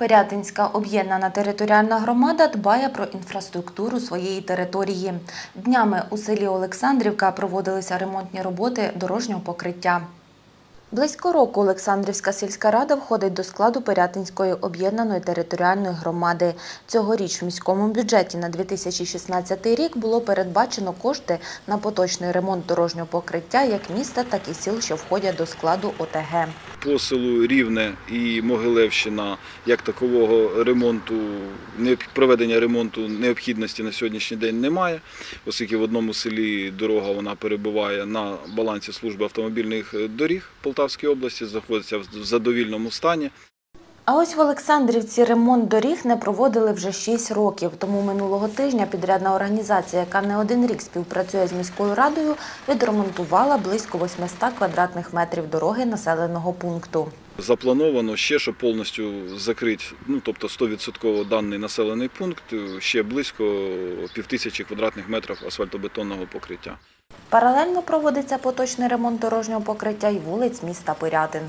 Пирятинська об'єднана територіальна громада дбає про інфраструктуру своєї території. Днями у селі Олександрівка проводилися ремонтні роботи дорожнього покриття. Близько року Олександрівська сільська рада входить до складу Пирятинської об'єднаної територіальної громади. Цьогоріч в міському бюджеті на 2016 рік було передбачено кошти на поточний ремонт дорожнього покриття як міста, так і сіл, що входять до складу ОТГ. По селу Рівне і Могилевщина як такового ремонту, проведення ремонту необхідності на сьогоднішній день немає, оскільки в одному селі дорога вона перебуває на балансі служби автомобільних е, доріг Полтавської області, знаходиться в задовільному стані. А ось в Олександрівці ремонт доріг не проводили вже 6 років. Тому минулого тижня підрядна організація, яка не один рік співпрацює з міською радою, відремонтувала близько 800 квадратних метрів дороги населеного пункту. Заплановано ще, щоб повністю закрити, ну тобто 100% даний населений пункт, е, ще близько півтисячі квадратних метрів асфальтобетонного покриття. Паралельно проводиться поточний ремонт дорожнього покриття й вулиць міста Пирятин.